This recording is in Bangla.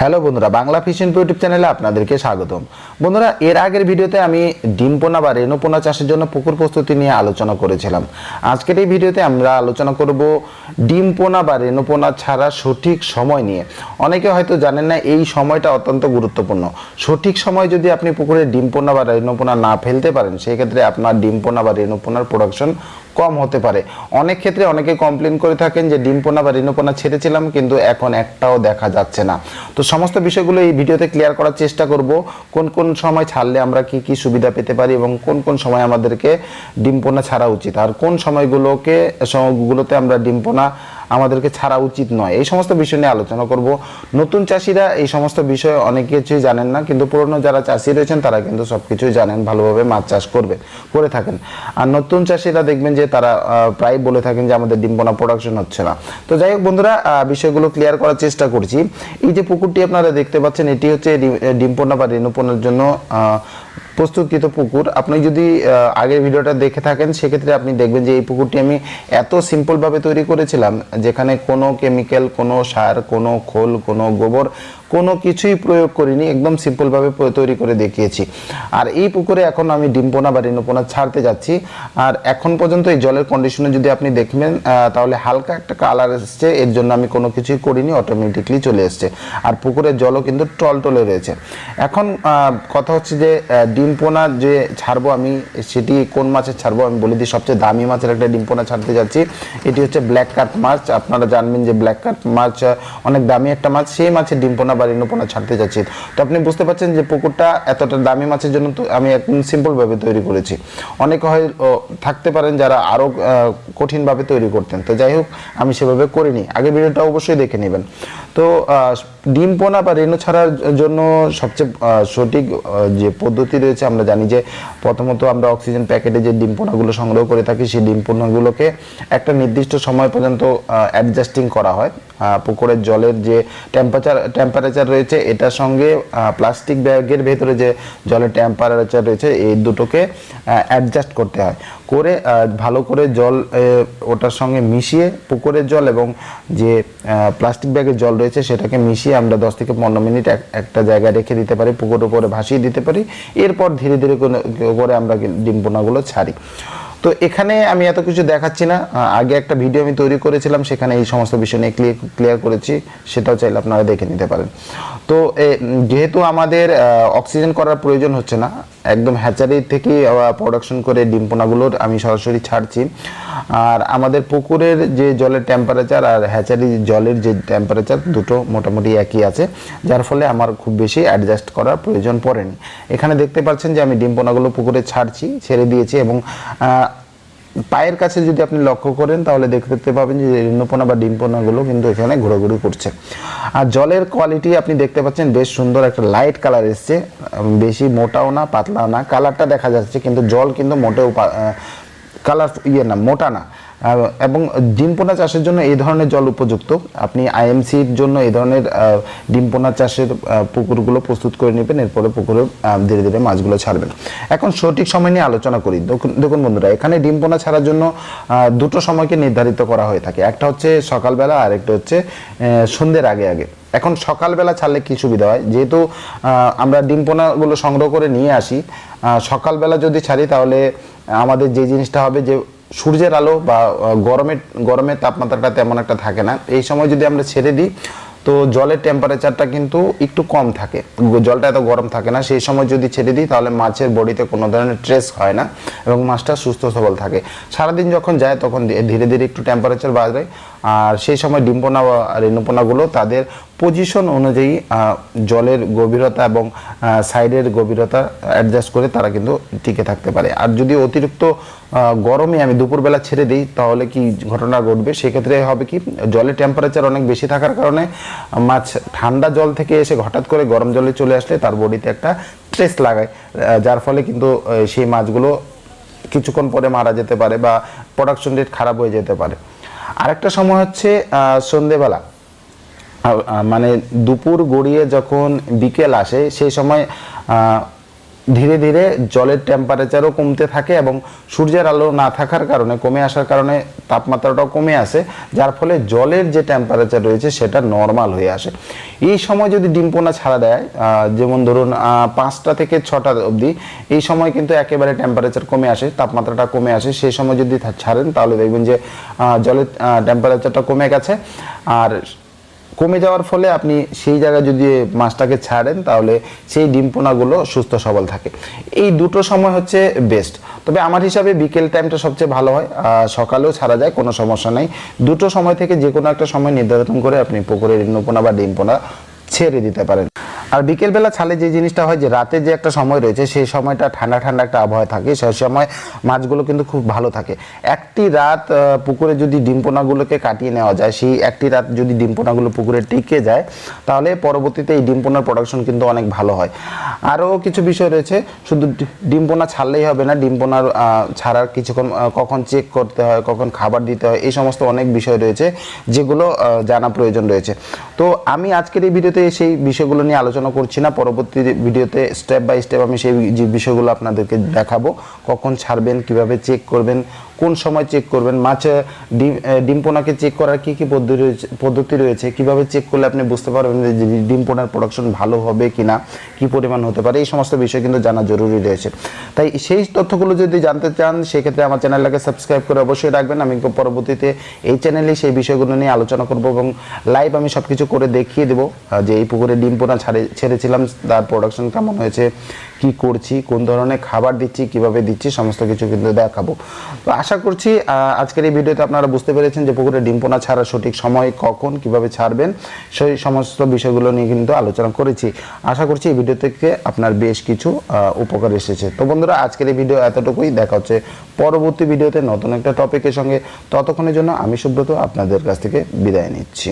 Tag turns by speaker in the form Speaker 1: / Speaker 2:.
Speaker 1: হ্যালো বন্ধুরা, বাংলা ফিশন ইউটিউব চ্যানেলে আপনাদেরকে স্বাগতম। বন্ধুরা, এর আগের ভিডিওতে আমি ডিম পোনা বা রেণু পোনা চাষের জন্য পুকুর প্রস্তুতি নিয়ে আলোচনা করেছিলাম। আজকের এই ভিডিওতে আমরা আলোচনা করব ডিম পোনা বা রেণু পোনা ছাড়া সঠিক সময় নিয়ে। অনেকে হয়তো জানেন না, এই সময়টা অত্যন্ত গুরুত্বপূর্ণ। সঠিক সময় যদি আপনি পুকুরে ডিম পোনা বা রেণু পোনা না ফেলতে পারেন, সেক্ষেত্রে আপনার ডিম পোনা বা রেণু পোনার প্রোডাকশন কম হতে পারে। অনেক ক্ষেত্রে অনেকে কমপ্লেন করে থাকেন যে, ডিমপোনা বা ঋণপোনা ছেড়েছিলাম, কিন্তু এখন একটাও দেখা যাচ্ছে না। তো সমস্ত বিষয়গুলো এই ভিডিওতে ক্লিয়ার করার চেষ্টা করব। কোন কোন সময় ছাড়লে আমরা কি কি সুবিধা পেতে পারি এবং কোন কোন সময় আমাদেরকে ডিমপোনা ছাড়া উচিত? আর কোন সময়গুলোকে, সময়গুলোতে আমরা ডিম পোনা আমাদেরকে ছাড়া উচিত নয়। এই সমস্ত বিষয় নিয়ে আলোচনা করব। নতুন চাষিরা এই সমস্ত বিষয়ে অনেক কিছুই জানেন না, কিন্তু পুরনো যারা চাষি রয়েছেন, তারা কিন্তু সব কিছুই জানেন, ভালোভাবে মাছ চাষ করবেন করে থাকেন। আর নতুন চাষিরা দেখবেন যে তারা প্রায় বলে থাকেন যে আমাদের ডিম্পনা প্রোডাকশন হচ্ছে না। তো যাই হোক বন্ধুরা বিষয়গুলো ক্লিয়ার করার চেষ্টা করছি। এই যে পুকুরটি আপনারা দেখতে পাচ্ছেন, এটি হচ্ছে ডিম্পনা বা রেণুপনার জন্য প্রস্তুতকৃত পুকুর। আপনি যদি আগের ভিডিওটা দেখে থাকেন, সেক্ষেত্রে আপনি দেখবেন যে এই পুকুরটি আমি এত সিম্পলভাবে তৈরি করেছিলাম, যেখানে কোনো কেমিক্যাল কোনো সার, কোনো খোল, কোনো গোবর কোনো কিছুই প্রয়োগ করিনি, একদম সিম্পলভাবে তৈরি করে দেখিয়েছি। আর এই পুকুরে এখন আমি ডিম্পোনা বা রেণুপোনা ছাড়তে যাচ্ছি। আর এখন পর্যন্ত এই জলের কন্ডিশনে যদি আপনি দেখবেন তাহলে হালকা একটা কালার এসছে, এর জন্য আমি কোনো কিছুই করিনি অটোমেটিকলি চলে এসছে। আর পুকুরের জলও কিন্তু টলটলে রয়েছে। এখন কথা হচ্ছে যে ডিম্পোনা যে ছাড়বো আমি, সেটি কোন মাছের ছাড়বো আমি বলে দিই, সবচেয়ে দামি মাছের একটা ডিম্পোনা ছাড়তে যাচ্ছি। এটি হচ্ছে ব্ল্যাক কাট মাছ। আপনারা জানবেন যে ব্ল্যাক কাট মাছ অনেক দামি একটা মাছ। সেই মাছের ডিম্পোনা বা রেণুপোনা ছাড়তে যাচ্ছি। তো আপনি বুঝতে পারছেন যে পুকুরটা এতটা দামি মাছের জন্য তো আমি একদম সিম্পলভাবে তৈরি করেছি। অনেক হয় থাকতে পারেন যারা আরও কঠিনভাবে তৈরি করতেন। তো যাই হোক, আমি সেভাবে করিনি। আগে ভিডিওটা অবশ্যই দেখে নেবেন। তো ডিম পোনা বা রেণু ছাড়ার জন্য সবচেয়ে সঠিক যে পদ্ধতি রয়েছে, আমরা জানি যে প্রথমত আমরা অক্সিজেন প্যাকেটে যে ডিম পোনাগুলো সংগ্রহ করে থাকি, সেই ডিম পোনাগুলোকে একটা নির্দিষ্ট সময় পর্যন্ত অ্যাডজাস্টিং করা হয়। পুকুরের জলের যে টেম্পারেচার টেম্পারেচার রয়েছে, এটার সঙ্গে প্লাস্টিক ব্যাগের ভেতরে যে জলের টেম্পারেচার রয়েছে, এই দুটোকে অ্যাডজাস্ট করতে হয়। করে ভালো করে জল ওটার সঙ্গে মিশিয়ে পুকুরের জল এবং যে প্লাস্টিক ব্যাগের জল রয়েছে, সেটাকে মিশিয়ে আমরা দশ থেকে পনেরো মিনিট এক- একটা জায়গায় রেখে দিতে পারি, পুকুরের উপরে ভাসিয়ে দিতে পারি। এরপর ধীরে ধীরে করে আমরা ডিম পোনাগুলো ছাড়ি। তো এখানে আমি এত কিছু দেখাচ্ছি না। আগে একটা ভিডিও আমি তৈরি করেছিলাম, সেখানে এই সমস্ত বিষয় নিয়ে ক্লিয়ার ক্লিয়ার করেছি। সেটাও চাইলে আপনারা দেখে নিতে পারেন। তো যেহেতু আমাদের অক্সিজেন করার প্রয়োজন হচ্ছে না একদম হ্যাচারি থেকে প্রোডাকশন করে ডিম পোনাগুলোর আমি সরাসরি ছাড়ছি। আর আমাদের পুকুরের যে জলের টেম্পারেচার আর হ্যাচারি জলের যে টেম্পারেচার দুটো মোটামুটি একই আছে। যার ফলে আমার খুব বেশি অ্যাডজাস্ট করার প্রয়োজন পড়েনি। এখানে দেখতে পাচ্ছেন যে আমি ডিম পোনাগুলো পুকুরে ছাড়ছি, ছেড়ে দিয়েছি এবং পায়ের কাছে যদি আপনি লক্ষ্য করেন, তাহলে দেখতে পাবেন যে ঋণপোনা বা ডিমপোনাগুলো কিন্তু এখানে ঘোরাঘুরি করছে। আর জলের কোয়ালিটি আপনি দেখতে পাচ্ছেন, বেশ সুন্দর একটা লাইট কালার এসছে। বেশি মোটাও না, পাতলাও না। কালারটা দেখা যাচ্ছে, কিন্তু জল কিন্তু মোটেও কালার ইয়ে না, মোটা না। এবং ডিমপোনা চাষের জন্য এই ধরনের জল উপযুক্ত। আপনি আইএমসির জন্য এই ধরনের আহ, ডিমপোনা চাষের পুকুরগুলো প্রস্তুত করে নেবেন এরপরে পুকুরে ধীরে ধীরে মাছগুলো ছাড়বেন। এখন সঠিক সময় নিয়ে আলোচনা করি। দেখুন বন্ধুরা এখানে ডিমপোনা ছাড়ার জন্য দুটো সময়কে নির্ধারিত করা হয়ে থাকে। একটা হচ্ছে সকালবেলা আর একটা হচ্ছে সন্ধ্যের আগে আগে। এখন সকালবেলা ছাড়লে কি সুবিধা হয়? যেহেতু আমরা ডিম পোনাগুলো সংগ্রহ করে নিয়ে আসি সকালবেলা যদি ছাড়ি তাহলে আমাদের যে জিনিসটা হবে যে সূর্যের আলো বা গরমের গরমের তাপমাত্রাটা তেমন একটা থাকে না। এই সময় যদি আমরা ছেড়ে দিই, তো জলের টেম্পারেচারটা কিন্তু একটু কম থাকে। জলটা এত গরম থাকে না, সেই সময় যদি ছেড়ে দিই, তাহলে মাছের বডিতে কোনো ধরনের স্ট্রেস হয় না এবং মাছটা সুস্থ সবল থাকে। সারাদিন যখন যায়, তখন ধীরে ধীরে একটু টেম্পারেচার বাড়ে আর সেই সময় ডিম্পোনা বা রেণুপোনাগুলো তাদের পজিশন অনুযায়ী জলের গভীরতা এবং সাইডের গভীরতা অ্যাডজাস্ট করে তারা কিন্তু টিকে থাকতে পারে। আর যদি অতিরিক্ত গরমে আমি দুপুরবেলা ছেড়ে দিই, তাহলে কি ঘটনা ঘটবে? সেক্ষেত্রে হবে কি, জলের টেম্পারেচার অনেক বেশি থাকার কারণে মাছ ঠান্ডা জল থেকে এসে হঠাৎ করে গরম জলে চলে আসলে তার বডিতে একটা স্ট্রেস লাগায় যার ফলে কিন্তু সেই মাছগুলো কিছুক্ষণ পরে মারা যেতে পারে বা প্রোডাকশন রেট খারাপ হয়ে যেতে পারে। আরেকটা সময় হচ্ছে সন্ধেবেলা। মানে দুপুর গড়িয়ে যখন বিকেল আসে, সেই সময় ধীরে ধীরে জলের টেম্পারেচারও কমতে থাকে এবং সূর্যের আলো না থাকার কারণে, কমে আসার কারণে তাপমাত্রাটাও কমে আসে, যার ফলে জলের যে টেম্পারেচার রয়েছে, সেটা নর্মাল হয়ে আসে। এই সময় যদি ডিম পোনা ছাড়া দেয় যেমন ধরুন পাঁচটা থেকে ছটা অবধি, এই সময় কিন্তু একেবারে টেম্পারেচার কমে আসে, তাপমাত্রাটা কমে আসে। সেই সময় যদি ছাড়েন, তাহলে দেখবেন যে জলের টেম্পারেচারটা কমে গেছে। আর কমে যাওয়ার ফলে আপনি সেই জায়গায় যদি মাছটাকে ছাড়েন, তাহলে সেই ডিম পোনাগুলো সুস্থ সবল থাকে। এই দুটো সময় হচ্ছে বেস্ট তবে আমার হিসাবে বিকেল টাইমটা সবচেয়ে ভালো হয়। সকালেও ছাড়া যায়, কোনো সমস্যা নেই। দুটো সময় থেকে যে কোনো একটা সময় নির্ধারণ করে আপনি পুকুরের পোনা বা ডিম পোনা ছেড়ে দিতে পারেন। আর বিকেলবেলা ছালে যে জিনিসটা হয় যে রাতে যে একটা সময় রয়েছে, সেই সময়টা ঠান্ডা ঠান্ডা একটা আবহাওয়া থাকে। সেই সময় মাছগুলো কিন্তু খুব ভালো থাকে। একটি রাত পুকুরে যদি ডিম পোনাগুলোকে কাটিয়ে নেওয়া যায়, সেই একটি রাত যদি ডিম পোনাগুলো পুকুরে টিকে যায়, তাহলে পরবর্তীতে এই ডিম পোনার প্রোডাকশন কিন্তু অনেক ভালো হয়। আরও কিছু বিষয় রয়েছে, শুধু ডি- ডিম পোনা ছাড়লেই হবে না ডিম পোনার ছাড়ার কিছুক্ষণ কখন চেক করতে হয়, কখন খাবার দিতে হয়, এই সমস্ত অনেক বিষয় রয়েছে, যেগুলো জানা প্রয়োজন রয়েছে। তো আমি আজকের এই ভিডিওতে সেই বিষয়গুলো নিয়ে আলোচনা করছি না, পরবর্তী ভিডিওতে স্টেপ বাই স্টেপ আমি সেই বিষয়গুলো আপনাদেরকে দেখাবো। কখন ছাড়বেন, কীভাবে চেক করবেন কোন সময় চেক করবেন? মাছ ডিম চেক করার কি কি পদ্ধতি রয়েছে পদ্ধতি রয়েছে? কীভাবে চেক করলে আপনি বুঝতে পারবেন যে ডিম পোনার প্রোডাকশন ভালো হবে কি না কী পরিমাণ হতে পারে? এই সমস্ত বিষয় কিন্তু জানা জরুরি রয়েছে। তাই সেই তথ্যগুলো যদি জানতে চান, সেক্ষেত্রে আমার চ্যানেলটাকে সাবস্ক্রাইব করে অবশ্যই রাখবেন। আমি পরবর্তীতে এই চ্যানেলে সেই বিষয়গুলো নিয়ে আলোচনা করব এবং লাইভ আমি সব কিছু করে দেখিয়ে দেবো যে এই পুকুরে ডিম পোনা ছাড়ে, ছেড়েছিলাম, তার প্রোডাকশন কেমন হয়েছে, কি করছি, কোন ধরনের খাবার দিচ্ছি, কীভাবে দিচ্ছি, সমস্ত কিছু কিন্তু দেখাবো। তো আশা করছি আজকের এই ভিডিওতে আপনারা বুঝতে পেরেছেন যে পুকুরে ডিম্পোনা ছাড়া ছাড়ার সঠিক সময় কখন কীভাবে ছাড়বেন, সেই সমস্ত বিষয়গুলো নিয়ে কিন্তু আলোচনা করেছি। আশা করছি এই ভিডিও থেকে আপনার বেশ কিছু উপকার এসেছে। তো বন্ধুরা, আজকের এই ভিডিও এতটুকুই। দেখা হচ্ছে পরবর্তী ভিডিওতে নতুন একটা টপিকের সঙ্গে। ততক্ষণের জন্য আমি সুব্রত, আপনাদের কাছ থেকে বিদায় নিচ্ছি।